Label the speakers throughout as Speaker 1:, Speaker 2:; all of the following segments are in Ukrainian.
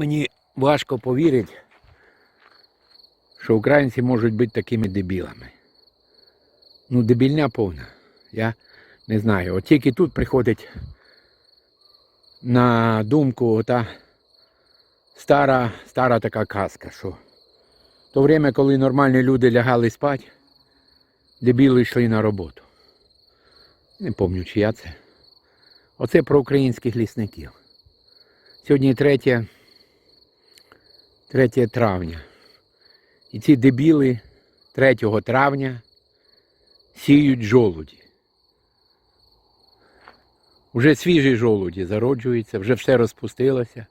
Speaker 1: Мені важко повірити, що українці можуть бути такими дебілами. Ну, дебільня повна. Я не знаю. От тільки тут приходить на думку та стара, стара така казка, що в то время, коли нормальні люди лягали спати, дебіли йшли на роботу. Не пам'ятаю, чия це. Оце про українських лісників. Сьогодні 3, 3 травня. І ці дебіли 3 травня сіють жолуді. Уже свіжі жолуді зароджуються, вже все розпустилося.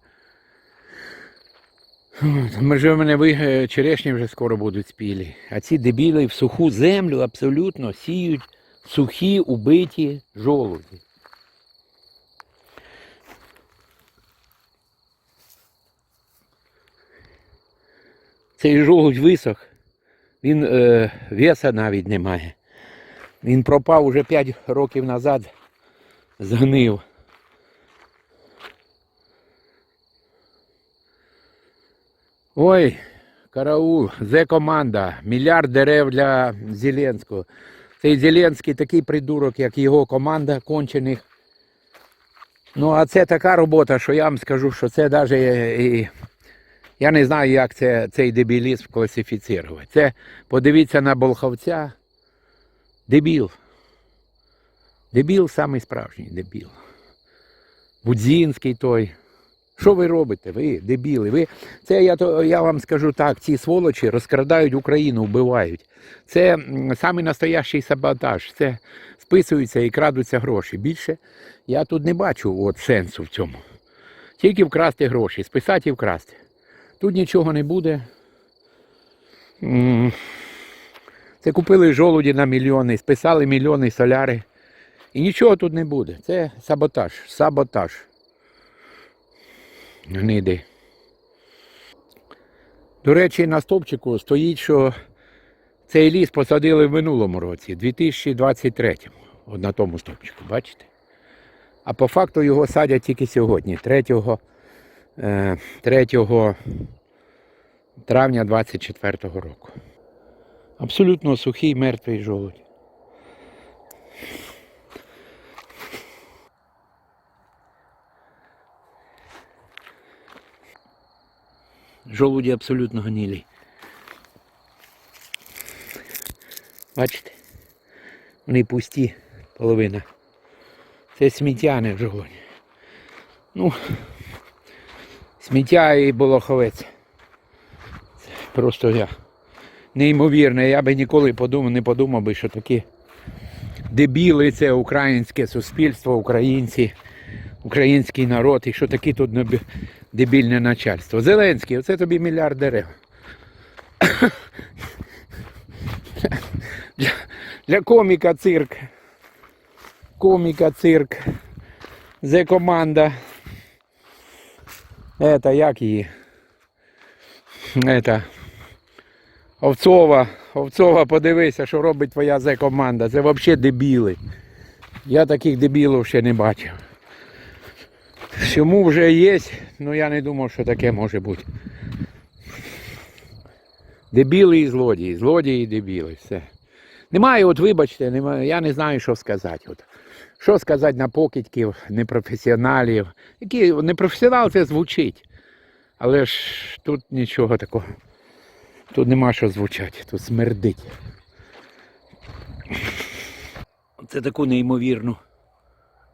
Speaker 1: Е, черешні вже скоро будуть спілі. А ці дебіли в суху землю абсолютно сіють сухі убиті жолуді. Цей жолудь висох, він е, веса навіть не має. Він пропав уже 5 років назад, згнив. Ой, караул, зе команда, мільярд дерев для Зеленського. Цей Зеленський такий придурок, як його команда кончених. Ну, а це така робота, що я вам скажу, що це навіть і. Я не знаю, як це, цей дебілізм класифіцірувати. Це подивіться на Болховця. Дебіл. Дебіл самий справжній дебіл. Будзінський той. Що ви робите? Ви дебіли. Ви... Це я, то, я вам скажу так, ці сволочі розкрадають Україну, вбивають. Це самий настоящий саботаж. Це списуються і крадуться гроші. Більше я тут не бачу от, сенсу в цьому. Тільки вкрасти гроші, списати і вкрасти. Тут нічого не буде. Це купили жолуді на мільйони, списали мільйони соляри. І нічого тут не буде. Це саботаж. Саботаж. Гниди. До речі, на стовпчику стоїть, що цей ліс посадили в минулому році, 2023 От на тому стовпчику, бачите? А по факту його садять тільки сьогодні, 3, е, 3 травня 24 року. Абсолютно сухий мертвий жолудь. Жолуді абсолютно гнилі. Бачите? Вони пусті, половина. Це сміття, не жолудь. Ну, сміття і болоховець. Просто я. Неймовірно, я би ніколи подумав, не подумав би, що такі дебіли це українське суспільство, українці, український народ, і що такі тут дебільне начальство. Зеленський, оце тобі мільярд дерев. Для, для коміка цирк. Коміка цирк. Зе команда. Это як її? Это. Овцова, Овцова, подивися, що робить твоя зе команда. Це взагалі дебіли. Я таких дебілів ще не бачив. Чому вже є, ну я не думав, що таке може бути. Дебіли і злодії, злодії і дебіли, все. Немає, от вибачте, немає, я не знаю, що сказати. От. Що сказати на покидьків, непрофесіоналів. Які непрофесіонал це звучить. Але ж тут нічого такого. Тут нема що звучати, тут смердить. Це таку неймовірну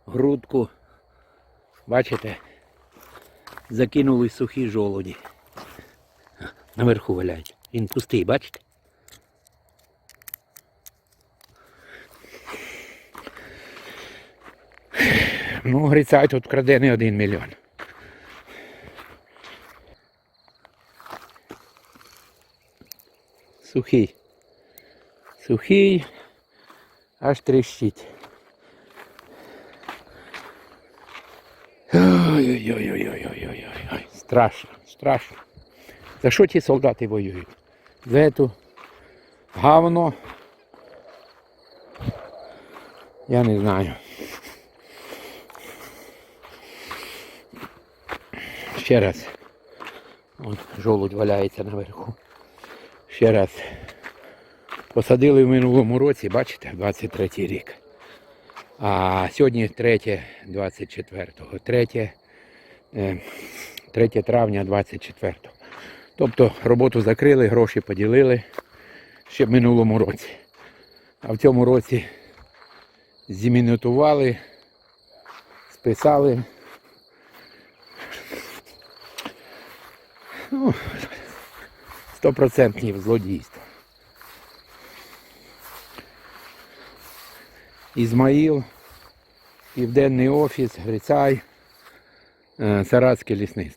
Speaker 1: грудку. Бачите? Закинули сухі жолуді. Наверху валяють. Він пустий, бачите? Ну, грицай тут краде один мільйон. Сухий. Сухий, аж тріщить. Ой-ой-ой-ой-ой-ой-ой. Страшно, страшно. За що ті солдати воюють? За эту говно. Я не знаю. Ще раз. От жолудь валяється наверху. Ще раз. Посадили в минулому році, бачите, 23 рік. А сьогодні 3, 24, 3, е, 3 травня 24. Тобто роботу закрили, гроші поділили ще в минулому році. А в цьому році зімінутували, списали. Ну, Стопроцентні злодійство. Ізмаїл, Південний офіс, Грицай, е, Саратське лісництво.